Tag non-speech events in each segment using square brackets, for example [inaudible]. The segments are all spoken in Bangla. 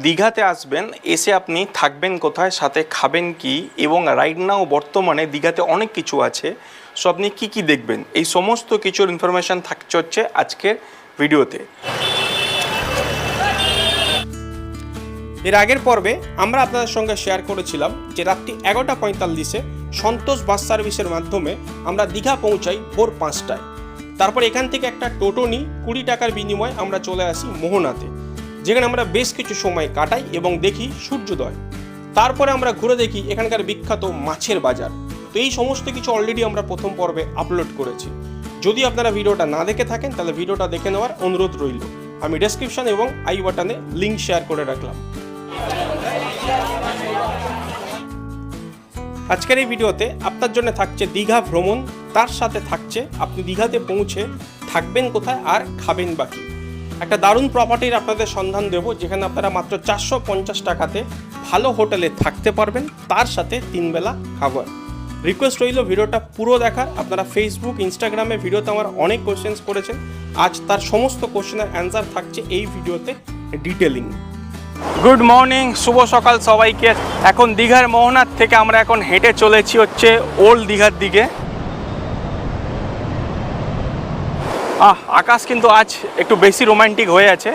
দীঘাতে আসবেন, এসে আপনি থাকবেন কোথায়, সাথে খাবেন কি, এবং রাইট নাও বর্তমানে দীঘাতে অনেক কিছু আছে। সো আপনি কী কী দেখবেন? এই সমস্ত কিছুর ইনফরমেশান থাকছে হচ্ছে আজকের ভিডিওতে। এর আগের পর্বে আমরা আপনাদের সঙ্গে শেয়ার করেছিলাম যে রাত্রি এগারোটা পঁয়তাল্লিশে সন্তোষ বাস সার্ভিসের মাধ্যমে আমরা দীঘা পৌঁছাই ভোর পাঁচটায়। তারপর এখান থেকে একটা টোটো নিই কুড়ি টাকার বিনিময়ে আমরা চলে আসি মোহনাতে। যেখানে আমরা বেশ কিছু সময় কাটাই এবং দেখি সূর্যোদয়। তারপরে আমরা ঘুরে দেখি এখানকার বিখ্যাত মাছের বাজার। তো এই সমস্ত কিছু অলরেডি আমরা প্রথম পর্বে আপলোড করেছি। যদি আপনারা ভিডিওটা না দেখে থাকেন, তাহলে ভিডিওটা দেখে নেওয়ার অনুরোধ রইল। আমি ডেসক্রিপশন এবং আই বাটনে লিঙ্ক শেয়ার করে রাখলাম। আজকের এই ভিডিওতে আপনার জন্য থাকছে দীঘা ভ্রমণ। তার সাথে থাকছে, আপনি দীঘাতে পৌঁছে থাকবেন কোথায় আর খাবেন বাকি একটা দারুণ প্রপার্টির আপনাদের সন্ধান দেবো, যেখানে আপনারা মাত্র চারশো পঞ্চাশ টাকাতে ভালো হোটেলে থাকতে পারবেন, তার সাথে তিনবেলা খাবার। রিকোয়েস্ট রইল ভিডিওটা পুরো দেখার, আপনারা ফেসবুক ইনস্টাগ্রামে ভিডিওতে আমার অনেক কোশ্চেন্স করেছেন, আজ তার সমস্ত কোশ্চেনের অ্যান্সার থাকছে এই ভিডিওতে ডিটেলিং গুড মর্নিং শুভ সকাল সবাইকে। এখন দীঘার মোহনার থেকে আমরা এখন হেঁটে চলেছি হচ্ছে ওল্ড দীঘার দিকে। আহ, আকাশ কিন্তু আজ একটু বেশি রোমান্টিক হয়ে আছে।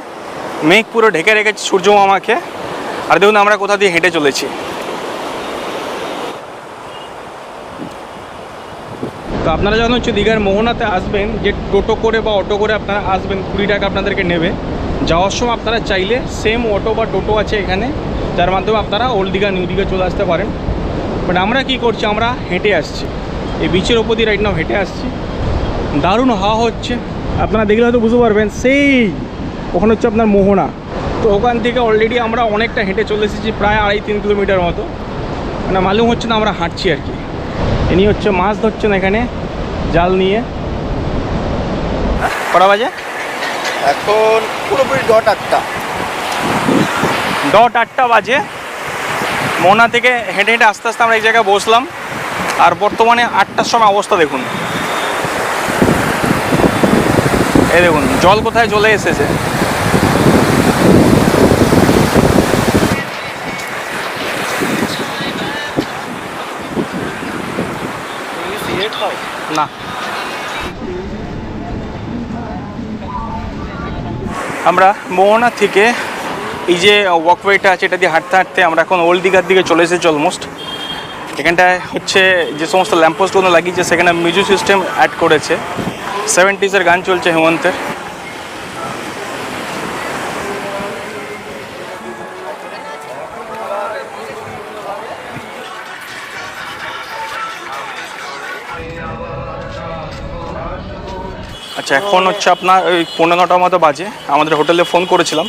মেঘ পুরো ঢেকে রেখেছে সূর্য মামাকে। আর দেখুন আমরা কোথা দিয়ে হেঁটে চলেছি। তো আপনারা যখন হচ্ছে দীঘার মোহনাতে আসবেন, যে টোটো করে বা অটো করে আপনারা আসবেন, কুড়ি টাকা আপনাদেরকে নেবে। যাওয়ার সময় আপনারা চাইলে সেম অটো বা টোটো আছে এখানে, যার মাধ্যমে আপনারা ওল্ড দীঘা নিউ দীঘা চলে আসতে পারেন। বাট আমরা কি করছি, আমরা হেঁটে আসছি। এই বিচের ওপর দিয়ে রাইট নাও হেঁটে আসছি। দারুণ হাওয়া হচ্ছে। আপনারা দেখলে হয়তো বুঝতে পারবেন সেই ওখানে হচ্ছে আপনার মোহনা। তো ওখান থেকে অলরেডি আমরা অনেকটা হেঁটে চলে এসেছি প্রায় আড়াই তিন কিলোমিটার মতো। মানে মালুম হচ্ছে না আমরা হাঁটছি আর কি। ইনি হচ্ছে মাছ ধরছেন এখানে জাল নিয়ে। কটা বাজে? এখন পুরোপুরি ডট আটটা। ডট আটটা বাজে। মোহনা থেকে হেঁটে হেঁটে আস্তে আস্তে আমরা এক জায়গায় বসলাম। আর বর্তমানে আটটার সময় অবস্থা দেখুন। এই দেখুন, জল কোথায় চলে এসেছে? না। আমরা মোহনা থেকে এই যে ওয়াকওয়েটা আছে, এটা দিয়ে হাঁটতে হাঁটতে আমরা এখন ওল্ড দীঘার দিকে চলে এসেছি অলমোস্ট এখানটায় হচ্ছে যে সমস্ত ল্যাম্পোস্টগুলো লাগিয়েছে, সেখানে মিউজিক সিস্টেম অ্যাড করেছে। সেভেন্টিজের গান চলছে হেমন্তের। আচ্ছা এখন হচ্ছে আপনার ওই পনেরো নটার মতো বাজে। আমাদের হোটেলে ফোন করেছিলাম।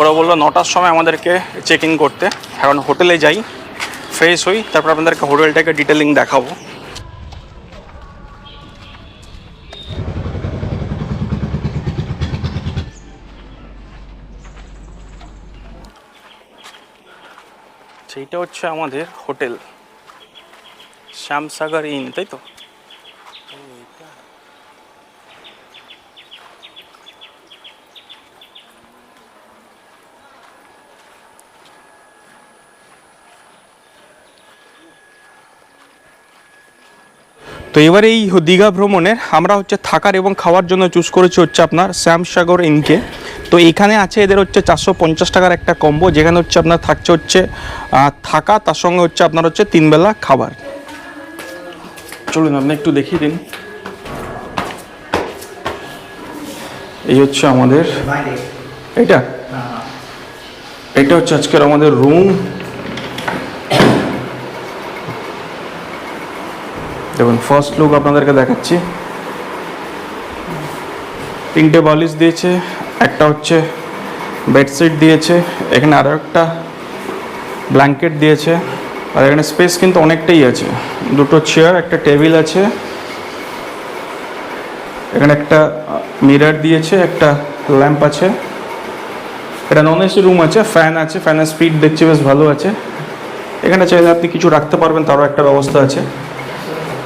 ওরা বলল নটার সময় আমাদেরকে চেক ইন করতে। এখন হোটেলে যাই ফ্রেশ হই, তারপর আপনাদেরকে হোটেলটাকে ডিটেলিং দেখাবো। সেইটা হচ্ছে আমাদের হোটেল। শ্যামসাগর ইন, তাই তো? তো এবারে এই দীঘা ভ্রমণের আমরা হচ্ছে থাকার এবং খাওয়ার জন্য চুজ করেছি হচ্ছে আপনার শ্যামসাগর ইনকে। তো এখানে আছে এদের হচ্ছে চারশো পঞ্চাশ টাকার একটা কম্বো যেখানে হচ্ছে আপনার থাকছে হচ্ছে থাকা, তার সঙ্গে হচ্ছে আপনার হচ্ছে তিনবেলা খাবার। চলুন, আপনি একটু দেখিয়ে দিন। এই হচ্ছে আমাদের এটা এটা হচ্ছে আজকের আমাদের রুম দেখুন ফার্স্ট লুক আপনাদেরকে দেখাচ্ছি। তিনটে বালিশ দিয়েছে। একটা হচ্ছে বেডশিট দিয়েছে, এখানে আরও একটা ব্ল্যাঙ্কেট দিয়েছে, আর এখানে স্পেস কিন্তু অনেকটাই আছে। দুটো চেয়ার একটা টেবিল আছে, এখানে একটা মিরার দিয়েছে, একটা ল্যাম্প আছে, এটা নন এসি রুম আছে ফ্যান আছে ফ্যানের স্পিড দেখছি বেশ ভালো আছে। এখানে চাইলে আপনি কিছু রাখতে পারবেন, তারও একটা ব্যবস্থা আছে।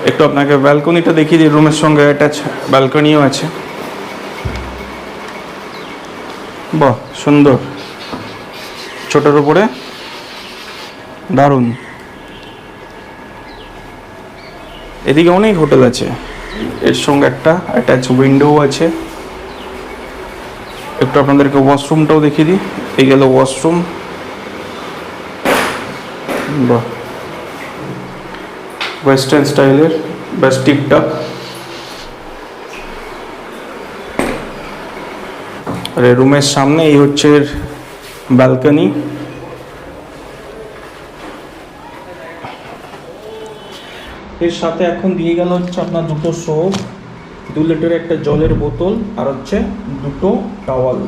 একটু আপনাকে ব্যালকনিটা দেখিয়ে দিই রুমের সঙ্গে অ্যাটাচ ব্যালকনিও আছে। বাহ, সুন্দর। ছোটোর উপরে? দারুণ। এদিকে অনেক হোটেল আছে। এর সঙ্গে একটা অ্যাটাচ উইন্ডো আছে। একটু আপনাদেরকে ওয়াশরুমটাও দেখিয়ে দিই। এই গেল ওয়াশরুম বাহ। ওয়েস্টার্ন স্টাইলের বেশ টিকটক আর রুমের সামনে, এই হচ্ছে ব্যালকনি এর সাথে এখন দিয়ে গেল হচ্ছে আপনার দুটো সোপ দু লিটারের একটা জলের বোতল, আর হচ্ছে দুটো টাওয়াল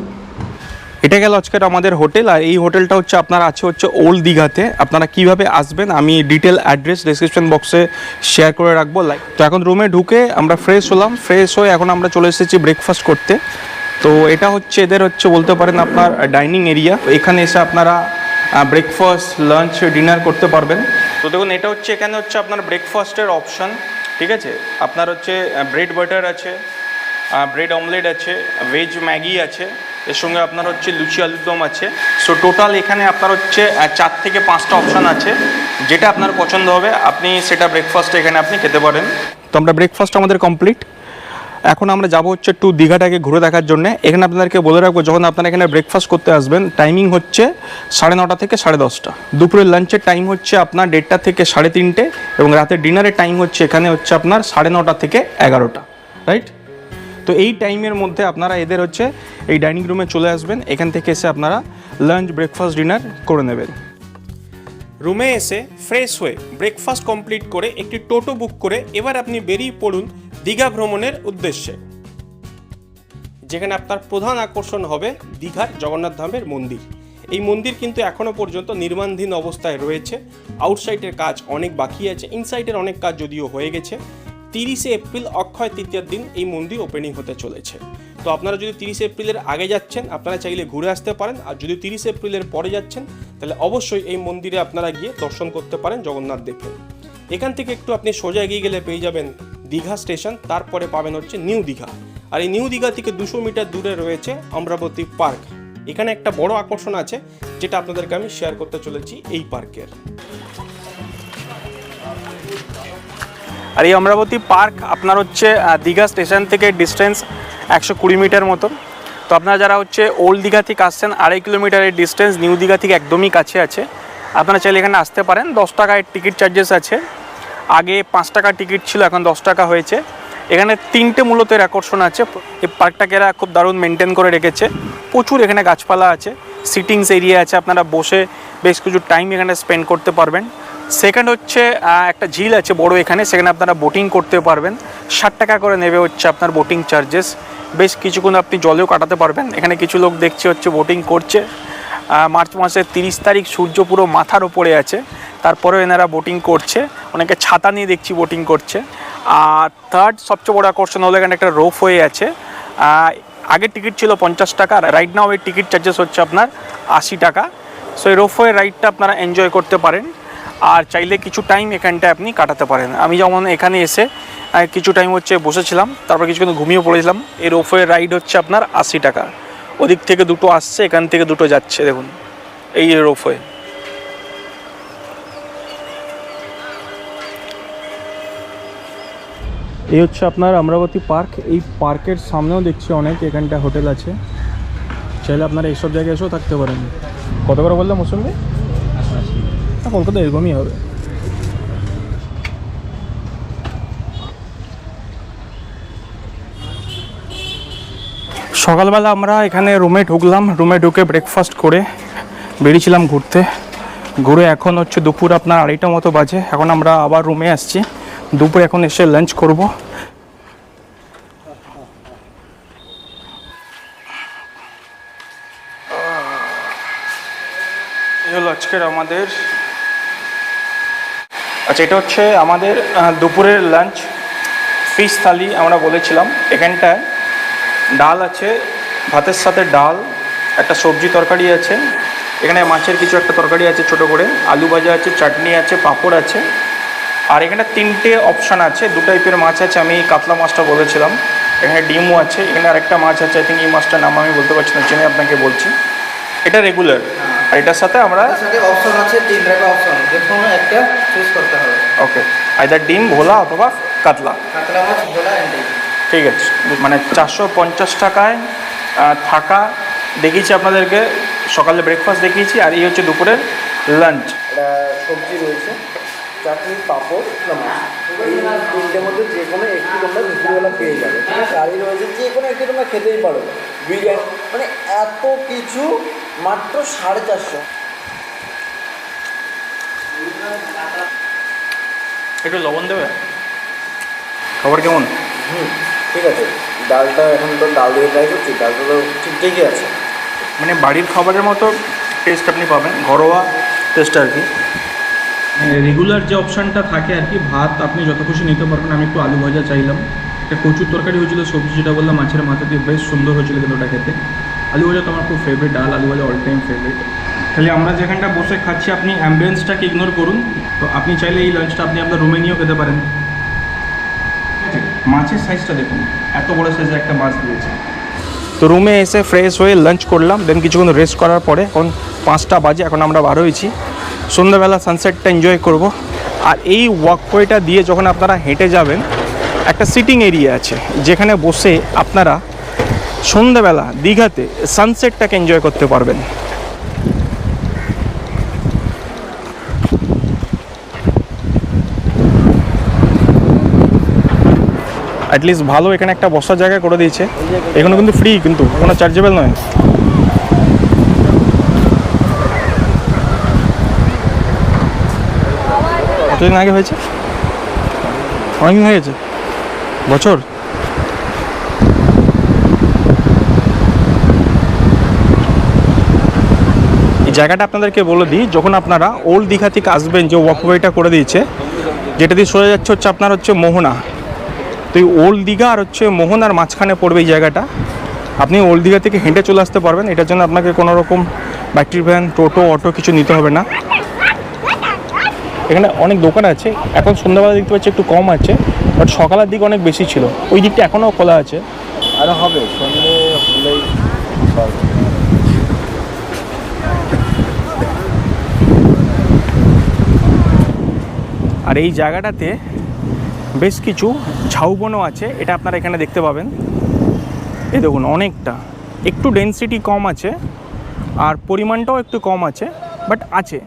এটা গেল আজকের আমাদের হোটেল, আর এই হোটেলটা হচ্ছে আপনার আছে হচ্ছে ওল্ড দীঘাতে। আপনারা কীভাবে আসবেন আমি ডিটেল অ্যাড্রেস ডিসক্রিপশন বক্সে শেয়ার করে রাখব। লাইক তো এখন রুমে ঢুকে আমরা ফ্রেশ হলাম। ফ্রেশ হয়ে এখন আমরা চলে এসেছি ব্রেকফাস্ট করতে। তো এটা হচ্ছে, এদের হচ্ছে বলতে পারেন আপনার ডাইনিং এরিয়া। এখানে এসে আপনারা ব্রেকফাস্ট লাঞ্চ ডিনার করতে পারবেন। তো দেখুন, এটা হচ্ছে, এখানে হচ্ছে আপনার ব্রেকফাস্টের অপশন ঠিক আছে? আপনার হচ্ছে ব্রেড বাটার আছে ব্রেড অমলেট আছে ভেজ ম্যাগি আছে, এর সঙ্গে আপনার হচ্ছে লুচি আলুর দম আছে। সো টোটাল এখানে আপনার হচ্ছে চার থেকে পাঁচটা অপশান আছে, যেটা আপনার পছন্দ হবে, আপনি সেটা ব্রেকফাস্টে এখানে আপনি খেতে পারেন। তো আমরা ব্রেকফাস্ট আমাদের কমপ্লিট এখন আমরা যাব হচ্ছে একটু দীঘাটাকে ঘুরে দেখার জন্য। এখানে আপনাদেরকে বলে রাখব, যখন আপনারা এখানে ব্রেকফাস্ট করতে আসবেন টাইমিং হচ্ছে সাড়ে নটা থেকে সাড়ে দশটা। দুপুরের লাঞ্চের টাইম হচ্ছে আপনার দেড়টা থেকে সাড়ে তিনটে এবং রাতের ডিনারের টাইম হচ্ছে এখানে হচ্ছে আপনার সাড়ে নটা থেকে এগারোটা রাইট তো এই টাইমের মধ্যে আপনারা এদের হচ্ছে এই ডাইনিং রুমে চলে আসবেন। এখান থেকে এসে আপনারা লাঞ্চ ব্রেকফাস্ট ডিনার করে নেবেন। রুমে এসে ফ্রেশ হয়ে ব্রেকফাস্ট কমপ্লিট করে একটি টোটো বুক করে এবার আপনি বেরিয়ে পড়ুন দীঘা ভ্রমণের উদ্দেশ্যে, যেখানে আপনার প্রধান আকর্ষণ হবে দীঘার জগন্নাথ ধামের মন্দির। এই মন্দির কিন্তু এখনও পর্যন্ত নির্মাণধীন অবস্থায় রয়েছে। আউটসাইডের কাজ অনেক বাকি আছে ইনসাইডের অনেক কাজ যদিও হয়ে গেছে। তিরিশে এপ্রিল অক্ষয় তৃতীয়ার দিন এই মন্দির ওপেনিং হতে চলেছে। তো আপনারা যদি তিরিশে এপ্রিলের আগে যাচ্ছেন, আপনারা চাইলে ঘুরে আসতে পারেন। আর যদি তিরিশে এপ্রিলের পরে যাচ্ছেন, তাহলে অবশ্যই এই মন্দিরে আপনারা গিয়ে দর্শন করতে পারেন জগন্নাথ দেবকে এখান থেকে একটু আপনি সোজা এগিয়ে গেলে পেয়ে যাবেন দীঘা স্টেশন, তারপরে পাবেন হচ্ছে নিউ দীঘা। আর এই নিউ দীঘা থেকে দুশো মিটার দূরে রয়েছে অমরাবতী পার্ক। এখানে একটা বড় আকর্ষণ আছে, যেটা আপনাদেরকে আমি শেয়ার করতে চলেছি এই পার্কের। আর এই অমরাবতী পার্ক আপনার হচ্ছে দীঘা স্টেশন থেকে ডিস্টেন্স একশো কুড়ি মিটার মতো তো আপনারা যারা হচ্ছে ওল্ড দীঘা থেকে আসছেন, আড়াই কিলোমিটারের ডিস্টেন্স নিউ দীঘা থেকে একদমই কাছে আছে। আপনারা চাইলে এখানে আসতে পারেন, দশ টাকায় টিকিট চার্জেস আছে। আগে পাঁচ টাকা টিকিট ছিল, এখন দশ টাকা হয়েছে। এখানে তিনটে মূলত এর আকর্ষণ আছে। এই পার্কটাকে এরা খুব দারুণ মেনটেন করে রেখেছে। প্রচুর এখানে গাছপালা আছে। সিটিংস এরিয়া আছে, আপনারা বসে বেশ কিছু টাইম এখানে স্পেন্ড করতে পারবেন। সেকেন্ড হচ্ছে একটা ঝিল আছে বড় এখানে, সেখানে আপনারা বোটিং করতে পারবেন। ষাট টাকা করে নেবে হচ্ছে আপনার বোটিং চার্জেস বেশ কিছুক্ষণ আপনি জলেও কাটাতে পারবেন। এখানে কিছু লোক দেখছি হচ্ছে বোটিং করছে। মার্চ মাসের তিরিশ তারিখ সূর্য পুরো মাথার ওপরে আছে। তারপরেও এনারা বোটিং করছে। অনেকে ছাতা নিয়ে দেখছি বোটিং করছে। আর থার্ড সবচেয়ে বড় আকর্ষণ হলো এখানে একটা রোপ হয়ে আছে। আগের টিকিট ছিল পঞ্চাশ টাকা রাইট নাও এই টিকিট চার্জেস হচ্ছে আপনার আশি টাকা। সো এই রোপওয়ে রাইডটা আপনারা এনজয় করতে পারেন। আর চাইলে কিছু টাইম এখানটায় আপনি কাটাতে পারেন। আমি যেমন এখানে এসে কিছু টাইম হচ্ছে বসেছিলাম, তারপর কিছুক্ষণ ঘুমিয়ে পড়েছিলাম। এর রোপওয়ে রাইড হচ্ছে আপনার আশি টাকা। ওদিক থেকে দুটো আসছে, এখান থেকে দুটো যাচ্ছে, দেখুন। এই রোপওয়ে এই হচ্ছে আপনার আমরাবতী পার্ক। এই পার্কের সামনেও দেখছি অনেক, এখানটা হোটেল আছে। চাইলে আপনারা এইসব জায়গায় এসেও থাকতে পারেন। কত করে বললাম হ্যাঁ কলকাতা এরকমই হবে। সকালবেলা আমরা এখানে রুমে ঢুকলাম, রুমে ঢুকে ব্রেকফাস্ট করে বেরিয়েছিলাম ঘুরতে। ঘুরে এখন হচ্ছে দুপুর আপনার আড়াইটা মতো বাজে, এখন আমরা আবার রুমে আসছি। দুপুরে এখন এসে লাঞ্চ করব। আজকের আমাদের আচ্ছা এটা হচ্ছে আমাদের দুপুরের লাঞ্চ ফিশ থালি আমরা বলেছিলাম। এখানটায় ডাল আছে, ভাতের সাথে ডাল, একটা সবজি তরকারি আছে। এখানে মাছের কিছু একটা তরকারি আছে ছোট করে। আলু ভাজা আছে, চাটনি আছে, পাঁপড় আছে। আর এখানে তিনটে অপশান আছে। দু টাইপের মাছ আছে, আমি কাতলা মাছটা বলেছিলাম। এখানে ডিমও আছে, এখানে আরেকটা মাছ আছে আই থিঙ্ক এই মাছটার নাম আমি বলতে পারছি না জেনে আপনাকে বলছি। এটা রেগুলার আর এটার সাথে আমরা সাথে অপশন আছে তিন টাকা অপশন যে কোনো একটা চুজ করতে হবে। ওকে আইদার ডিম ভোলা অথবা কাতলা। কাতলা মাছ ভোলা ঠিক আছে মানে চারশো পঞ্চাশ টাকায় থাকা দেখিয়েছি আপনাদেরকে। সকালে ব্রেকফাস্ট দেখিয়েছি আর এই হচ্ছে দুপুরের লাঞ্চ সবজি রয়েছে চাটনি পাঁপড় এই তিনটের মধ্যে যে কোনো একটি তোমরা দুপুরবেলা পেয়ে যাবে। আর এই রয়েছে যে কোনো একটি তোমরা খেতেই পারো। বিরিয়ানি মানে এত কিছু মাত্র সাড়ে চারশো। একটু লবণ দেবে? খবর কেমন? হুম ঠিক আছে। ডালটা এখন তো ডাল দিয়ে ট্রাই করছি ডালটা তো ঠিক ঠিকই আছে। মানে বাড়ির খাবারের মতো টেস্ট আপনি পাবেন ঘরোয়া টেস্ট আর কি। রেগুলার যে অপশানটা থাকে আর কি ভাত আপনি যত খুশি নিতে পারবেন আমি একটু আলু ভাজা চাইলাম। একটা কচুর তরকারি হয়েছিল, সবজি যেটা বললাম, মাছের মাথা দিয়ে বেশ সুন্দর হয়েছিল কিন্তু ওটা খেতে। আলু ভাজা তো আমার খুব ফেভারিট ডাল আলু ভাজা অল টাইম ফেভারিট তাহলে আমরা যেখানটা বসে খাচ্ছি, আপনি অ্যাম্বুলেন্সটাকে ইগনোর করুন। তো আপনি চাইলে এই লাঞ্চটা আপনি আপনার রুমে নিয়েও খেতে পারেন। ঠিক আছে? মাছের সাইজটা দেখুন, এত বড় সাইজের একটা মাছ দিয়েছে। তো রুমে এসে ফ্রেশ হয়ে লাঞ্চ করলাম দেন কিছুক্ষণ রেস্ট করার পরে এখন পাঁচটা বাজে, এখন আমরা বার হয়েছি। সন্ধ্যাবেলা সানসেটটা এনজয় করব। আর এই ওয়াকওয়েটা দিয়ে যখন আপনারা হেঁটে যাবেন একটা সিটিং এরিয়া আছে, যেখানে বসে আপনারা সন্ধ্যাবেলা দীঘাতে সানসেটটাকে এনজয় করতে পারবেন। অ্যাটলিস্ট ভালো এখানে একটা বসার জায়গা করে দিয়েছে। এখানে কিন্তু ফ্রি কিন্তু, কোনো চার্জেবল নয়। কতদিন আগে হয়েছে? অনেকদিন হয়ে গেছে? বছর? জায়গাটা আপনাদেরকে বলে দিই, যখন আপনারা ওল্ড দীঘা থেকে আসবেন যে ওয়াকওয়েটা করে দিয়েছে, যেটা দিয়ে সরে যাচ্ছে হচ্ছে আপনার হচ্ছে মোহনা। তো এই ওল্ড দীঘা আর হচ্ছে মোহনার মাঝখানে পড়বে এই জায়গাটা। আপনি ওল্ড দীঘা থেকে হেঁটে চলে আসতে পারবেন, এটার জন্য আপনাকে কোনো রকম ব্যাটারি ভ্যান টোটো অটো কিছু নিতে হবে না। এখানে অনেক দোকান আছে। এখন সন্ধ্যাবেলা দেখতে পাচ্ছি একটু কম আছে বাট সকালের দিকে অনেক বেশি ছিল। ওই দিকটা এখনও খোলা আছে। আরে হবে সন্ধে হলেই। আর এই জায়গাটাতে বেশ কিছু ঝাউবনও আছে এটা আপনারা এখানে দেখতে পাবেন। এই দেখুন অনেকটা। একটু ডেনসিটি কম আছে আর পরিমাণটাও একটু কম আছে বাট আছে।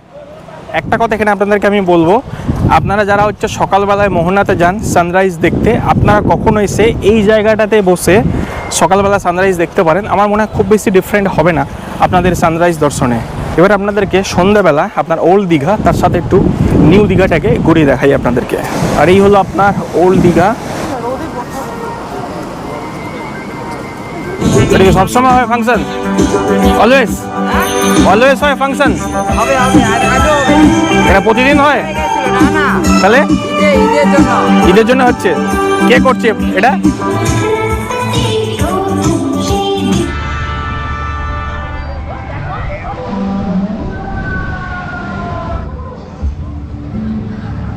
একটা কথা এখানে আপনাদেরকে আমি বলব। আপনারা যারা হচ্ছে সকালবেলায় মোহনাতে যান সানরাইজ দেখতে, আপনারা কখনো এসে এই জায়গাটাতে বসে সকালবেলা সানরাইজ দেখতে পারেন। আমার মনে হয় খুব বেশি ডিফারেন্ট হবে না আপনাদের সানরাইজ দর্শনে। এবার আপনাদেরকে সন্ধ্যাবেলা আপনার ওল্ড দীঘা, তার সাথে একটু নিউ দীঘাটাকে ঘুরিয়ে দেখাই আপনাদেরকে। আর এই হলো আপনার ওল্ড দীঘা। সবসময় হয় ফাংশন অলওয়েজ অলওয়েজ হয় ফাংশন হবে হবে এটা প্রতিদিন হয়? না না। তাহলে? ঈদের জন্য। ঈদের জন্য হচ্ছে। কে করছে এটা?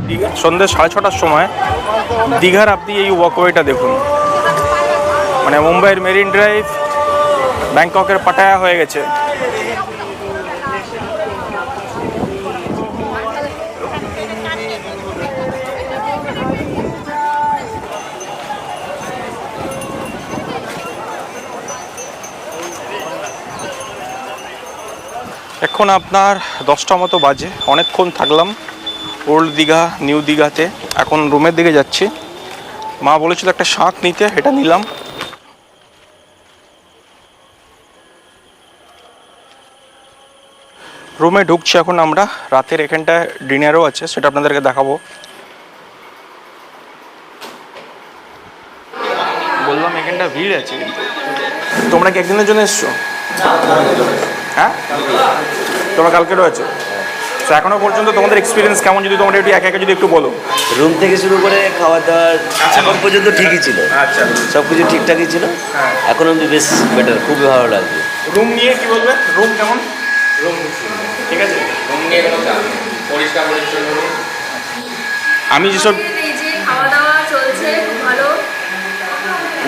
দীঘা সন্ধ্যে সাড়ে ছটার সময় দীঘার আপনি এই ওয়াকওয়েটা দেখুন। মানে মুম্বাইয়ের মেরিন ড্রাইভ ব্যাংককের পাটায়া হয়ে গেছে। এখন আপনার দশটা মতো বাজে। অনেকক্ষণ থাকলাম ওল্ড দীঘা, নিউ দীঘাতে। এখন রুমের দিকে যাচ্ছি। মা বলেছিল একটা শাঁখ নিতে, এটা নিলাম। রুমে ঢুকছি এখন আমরা। রাতের এখানটায় ডিনারও আছে, সেটা আপনাদেরকে দেখাবো। বললাম এখানটা ভিড় আছে। তোমরা কি একদিনের জন্য এসছো? হ্যাঁ? তোমরা কালকে রয়েছে। তো এখনও পর্যন্ত তোমাদের এক্সপিরিয়েন্স কেমন যদি তোমরা একটু একা একা যদি একটু বলো। রুম থেকে শুরু করে খাওয়া দাওয়ার এখন পর্যন্ত ঠিকই ছিল। আচ্ছা। সব কিছু ঠিকঠাকই ছিল। হ্যাঁ। এখন অব্দি বেশ বেটার খুবই ভালো লাগছে। রুম নিয়ে কি বলবে? রুম কেমন? রুম ঠিক আছে। রুম নিয়ে কোনো পরিষ্কার পরিচ্ছন্ন আমি যেসব খাওয়া দাওয়া চলছে ভালো।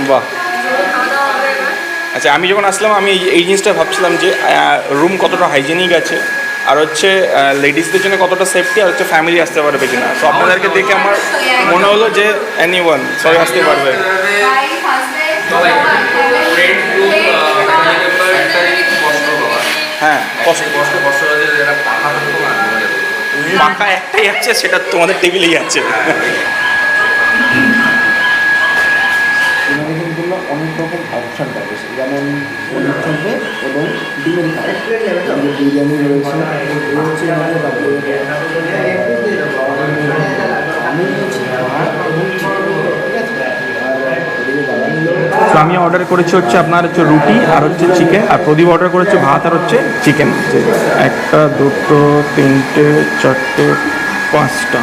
বাহ জোরে খাওয়া দাওয়া হবে এবার আচ্ছা আমি যখন আসলাম আমি এই- জিনিসটা ভাবছিলাম যে রুম কতটা হাইজেনিক আছে আর হচ্ছে লেডিসদের জন্য কতটা সেফটি আর হচ্ছে ফ্যামিলি আসতে পারবে কিনা। তো আপনাদেরকে দেখে আমার মনে হলো যে এনি ওয়ান সবাই আসতে পারবে। হ্যাঁ কষ্ট পাখা একটাই আছে সেটা তোমাদের টেবিলেই আছে এখানে কিন্তু অনেক রকম অপশান পাবে যেমন পনির থাকবে এবং ডিমের বিরিয়ানি রয়েছে। হচ্ছে আমি তো আমি অর্ডার করেছি হচ্ছে আপনার হচ্ছে রুটি আর হচ্ছে চিকেন আর প্রদীপ অর্ডার করেছে ভাত আর হচ্ছে চিকেন একটা দুটো তিনটে চারটে পাঁচটা।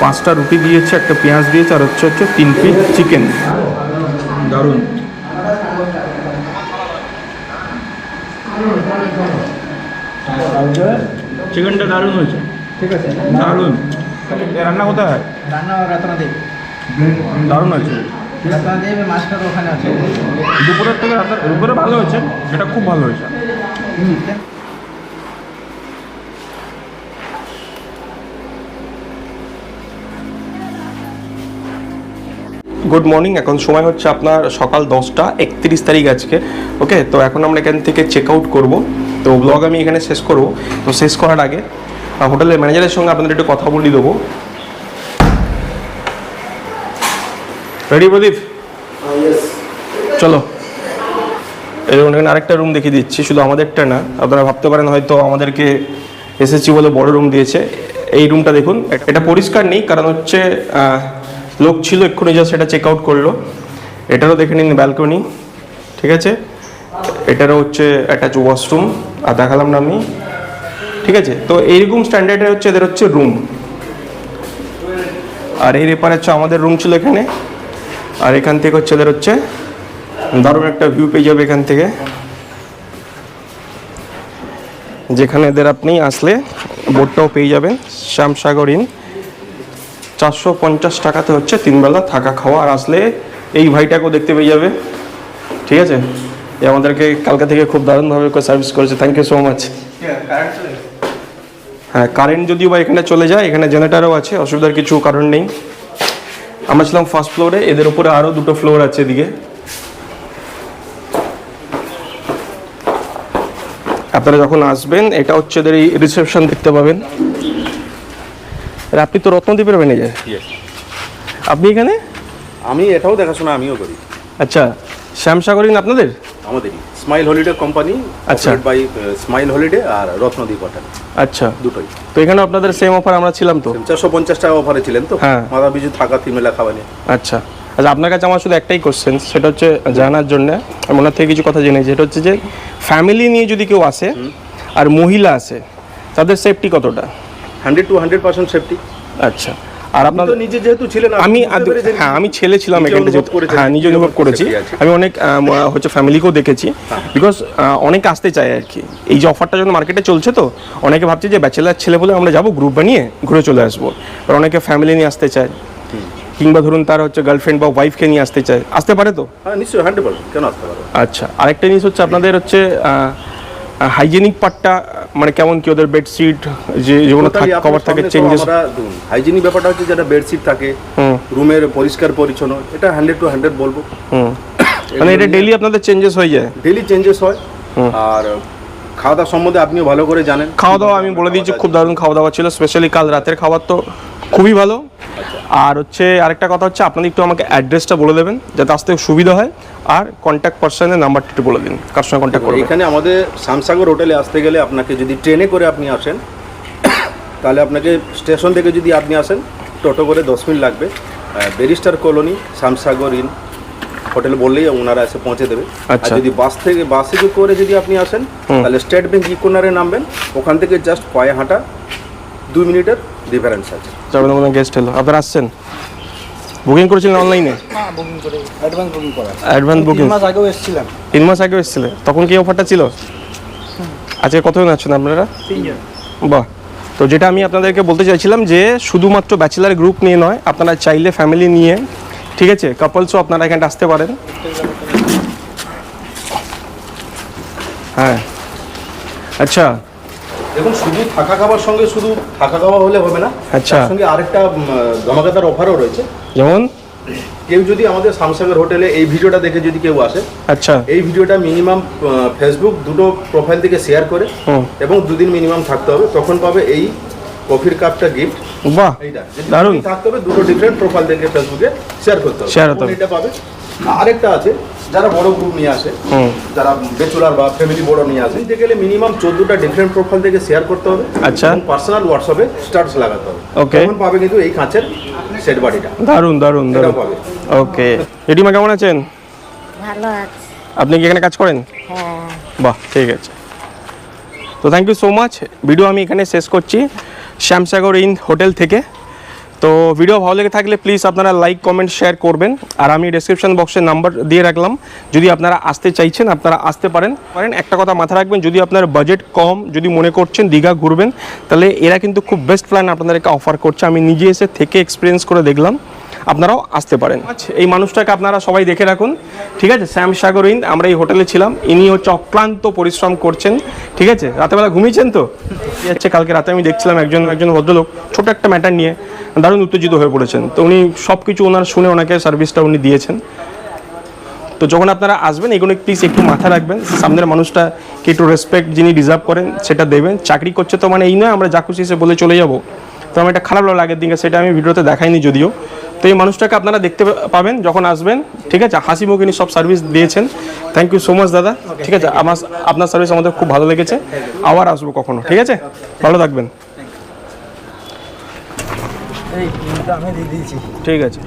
পাঁচটা রুটি দিয়েছে একটা পেঁয়াজ দিয়েছে আর হচ্ছে হচ্ছে তিন পিস চিকেন দারুণ। চিকেনটা দারুণ হয়েছে। ঠিক আছে দারুণ। রান্না কোথায় রান্না রত্নাদেব দারুণ আছে রত্নাদেব মাস্টার ওখানে আছে। দুপুরের থেকে রাতের দুপুরে ভালো হয়েছে এটা খুব ভালো হয়েছে। গুড মর্নিং এখন সময় হচ্ছে আপনার সকাল দশটা একত্রিশ তারিখ আজকে ওকে তো এখন আমরা এখান থেকে চেক আউট করব। তো ব্লগ আমি এখানে শেষ করব। তো শেষ করার আগে হোটেলের ম্যানেজারের সঙ্গে আপনাদের একটু কথা বলি দেবো। রেডি প্রদীপ? চলো। এরকম এখানে আরেকটা রুম দেখিয়ে দিচ্ছি শুধু আমাদেরটা না আপনারা ভাবতে পারেন হয়তো আমাদেরকে এসেছি বলে বড় রুম দিয়েছে। এই রুমটা দেখুন এটা পরিষ্কার নেই কারণ হচ্ছে লোক ছিল এক্ষুনি যা সেটা চেক আউট করল। এটারও দেখে নিন ব্যালকনি ঠিক আছে? এটারও হচ্ছে অ্যাটাচ ওয়াশরুম আর দেখালাম না আমি। ঠিক আছে? তো এইরকম স্ট্যান্ডার্ডের হচ্ছে এদের হচ্ছে রুম আর এর এপারে হচ্ছে আমাদের রুম ছিল এখানে। আর এখান থেকে হচ্ছে এদের হচ্ছে, দারুণ একটা ভিউ পেয়ে যাবে এখান থেকে। যেখানে এদের আপনি আসলে বোটটাও পেয়ে যাবেন। শ্যামসাগর ইন চারশো পঞ্চাশ টাকাতে হচ্ছে তিনবেলা থাকা খাওয়া। আর আসলে এই ভাইটাকেও দেখতে পেয়ে যাবে। ঠিক আছে? আমাদেরকে কালকা থেকে খুব দারুণভাবে সার্ভিস করেছে। থ্যাংক ইউ সো মাচ হ্যাঁ কারেন্ট যদিও বা এখানে চলে যায় এখানে জেনারেটারও আছে অসুবিধার কিছু কারণ নেই। আমরা ছিলাম ফার্স্ট ফ্লোরে এদের উপরে আরও দুটো ফ্লোর আছে এদিকে। আপনারা যখন আসবেন এটা হচ্ছে এদের এই রিসেপশন দেখতে পাবেন। আর আপনি তো রত্নদ্বীপের ম্যানেজার আপনি এখানে? আমি এটাও দেখাশোনা আমিও করি। আচ্ছা শ্যামসাগরিন আপনাদের? আমাদেরই। স্মাইল হলিডে কোম্পানি আচ্ছা। বাই স্মাইল হলিডে আর রত্নদ্বীপ হোটেল আচ্ছা। দুটোই। তো এখানে আপনাদের সেম অফার আমরা ছিলাম তো? চারশো পঞ্চাশ টাকা অফারে ছিলেন তো? হ্যাঁ। মাথা পিছু থাকা তিমেলা খাওয়া নিয়ে। আচ্ছা। আচ্ছা আপনার কাছে আমার শুধু একটাই কোশ্চেন সেটা হচ্ছে জানার জন্য আমি ওনার থেকে কিছু কথা জেনে যেটা হচ্ছে যে ফ্যামিলি নিয়ে যদি কেউ আসে আর মহিলা আসে তাদের সেফটি কতটা? Hundred to hundred percent safety আচ্ছা। আর আপনার নিজে যেহেতু ছিলেন আমি হ্যাঁ আমি ছেলে ছিলাম এখানটা হ্যাঁ নিজে অনুভব করেছি। আমি অনেক হচ্ছে ফ্যামিলিকেও দেখেছি। বিকজ অনেকে আসতে চায় আর কি। এই যে অফারটা যখন মার্কেটে চলছে তো অনেকে ভাবছে যে ব্যাচেলার ছেলে বলে আমরা যাব গ্রুপ বানিয়ে ঘুরে চলে আসব। আর অনেকে ফ্যামিলি নিয়ে আসতে চায়। কিংবা ধরুন তার হচ্ছে গার্লফ্রেন্ড বা ওয়াইফকে নিয়ে আসতে চায়। আসতে পারে তো? হ্যাঁ নিশ্চয়ই হান্ড্রেড পার্সেন্ট কেন আসতে পারব আচ্ছা আরেকটা জিনিস হচ্ছে আপনাদের হচ্ছে হাইজেনিক পার্টটা মানে কেমন কি ওদের বেডশিট যে যেগুলো থাকে কভার থাকে চেঞ্জেস হাইজিনিক ব্যাপারটা হচ্ছে যেটা বেডশিট থাকে রুমের পরিষ্কার পরিচ্ছন্ন এটা হান্ড্রেড টু হান্ড্রেড বলব। [coughs] মানে এটা ডেলি আপনাদের চেঞ্জেস হয়ে যায়? ডেলি চেঞ্জেস হয়। আর খাওয়া দাওয়া সম্বন্ধে আপনিও ভালো করে জানেন। খাওয়া দাওয়া আমি বলে দিয়েছি খুব দারুণ খাওয়া দাওয়া ছিল স্পেশালি কাল রাতের খাবার তো খুবই ভালো। আর হচ্ছে আরেকটা কথা হচ্ছে আপনাদের একটু আমাকে অ্যাড্রেসটা বলে দেবেন যাতে আসতে সুবিধা হয়। আর কন্ট্যাক্ট পার্সনের নাম্বারটা একটু বলে দিন কার সঙ্গে কন্ট্যাক্ট করবেন। এখানে আমাদের শ্যামসাগর হোটেলে আসতে গেলে আপনাকে যদি ট্রেনে করে আপনি আসেন তাহলে আপনাকে স্টেশন থেকে যদি আপনি আসেন টোটো করে দশ মিনিট লাগবে। Barrister colony Shyamsagar Inn. Hotel বললেই ওনারা এসে পৌঁছে দেবে। আর আচ্ছা। যদি বাস থেকে বাসে করে যদি আপনি আসেন তাহলে স্টেট ব্যাংক ই কর্নারে নামবেন ওখান থেকে জাস্ট পায়ে হাঁটা দুই মিনিটের ডিফারেন্স আছে। যাবেন গেস্ট হলো আপনারা আসছেন? বুকিং করেছিলেন অনলাইনে অ্যাডভান্স বুকিং করা অ্যাডভান্স বুকিং মাস আগেও এসেছিলাম। তিন মাস আগে এসেছিলে? তখন কি অফারটা ছিল? আজকে কতজন আছেন আপনারা? বাহ। তো যেটা আমি আপনাদেরকে বলতে চাইছিলাম যে শুধুমাত্র ব্যাচেলার গ্রুপ নিয়ে নয় আপনারা চাইলে ফ্যামিলি নিয়ে ঠিক আছে কাপলসও আপনারা এখানে আসতে পারেন। হ্যাঁ। আচ্ছা। দেখুন শুধু থাকা খাবার সঙ্গে শুধু থাকা খাওয়া হলে হবে না আচ্ছা। সঙ্গে আরেকটা জমাকাতার অফারও রয়েছে। যেমন? কেউ যদি আমাদের শামসাগর হোটেলে এই ভিডিওটা দেখে যদি কেউ আসে আচ্ছা। এই ভিডিওটা মিনিমাম ফেসবুক দুটো প্রোফাইল থেকে শেয়ার করে। এবং দুদিন মিনিমাম থাকতে হবে তখন পাবে এই কফির কাপটা গিফট বাহ দারুণ। থাকতে হবে দুটো ডিফারেন্ট প্রোফাইল থেকে ফেসবুকে শেয়ার করতে হবে। Share হতে হবে। এটা পাবে। আরেকটা আছে যারা বড় গ্রুপ নিয়ে আসে হুম। যারা বেচুলার বা ফ্যামিলি বড় নিয়ে আসে নিতে গেলে মিনিমাম চোদ্দটা ডিফারেন্ট প্রোফাইল থেকে শেয়ার করতে হবে। আচ্ছা। পার্সোনাল হোয়াটসঅ্যাপে স্টার্টস লাগাতে হবে। Okay. তখন পাবে কিন্তু এই কাঁচের সেট বাড়িটা দারুণ দারুণ এটাও দারুণ। পাবে। ওকে জেঠিমা কেমন আছেন? ভালো আছে। আপনি কি এখানে কাজ করেন? হ্যাঁ। বাহ ঠিক আছে। তো thank you so much video আমি এখানে শেষ করছি। শ্যামসাগর ইন হোটেল থেকে। তো ভিডিও ভালো লেগে থাকলে প্লিজ আপনারা লাইক কমেন্ট শেয়ার করবেন। আর আমি ডিসক্রিপশান বক্সে নাম্বার দিয়ে রাখলাম। যদি আপনারা আসতে চাইছেন, আপনারা আসতে পারেন। পারেন, একটা কথা মাথা রাখবেন, যদি আপনার বাজেট কম, যদি মনে করছেন দীঘা ঘুরবেন, তাহলে এরা কিন্তু খুব বেস্ট প্ল্যান আপনাদেরকে অফার করছে। আমি নিজে এসে থেকে এক্সপিরিয়েন্স করে দেখলাম। আপনারাও আসতে পারেন। আচ্ছা এই মানুষটাকে আপনারা সবাই দেখে রাখুন, ঠিক আছে? শ্যাম সাগর ইন আমরা এই হোটেলে ছিলাম ইনি হচ্ছে অক্লান্ত পরিশ্রম করছেন, ঠিক আছে? রাতেবেলা ঘুমিয়েছেন তো? কি হচ্ছে কালকে রাতে আমি দেখছিলাম একজন একজন ভদ্রলোক, ছোট একটা ম্যাটার নিয়ে দারুণ উত্তেজিত হয়ে পড়েছেন। তো উনি সব কিছু ওনার শুনে ওনাকে সার্ভিসটা উনি দিয়েছেন। তো যখন আপনারা আসবেন, এগুলো প্লিজ একটু মাথায় রাখবেন। সামনের মানুষটা মানুষটাকে একটু রেসপেক্ট যিনি ডিজার্ভ করেন, সেটা দেবেন। চাকরি করছে তো মানে এই নয়, আমরা যা খুশি সে বলে চলে যাব। তো আমার এটা খারাপ লাগল দিকে, সেটা আমি ভিডিওতে দেখাইনি যদিও। তো এই মানুষটাকে আপনারা দেখতে পাবেন যখন আসবেন ঠিক আছে? হাসি মুখ সব সার্ভিস দিয়েছেন। থ্যাংক ইউ সো মাচ দাদা। ঠিক আছে? আমার আপনার সার্ভিস আমাদের খুব ভালো লেগেছে। আবার আসব কখনো ঠিক আছে? ভালো থাকবেন। ঠিক আছে।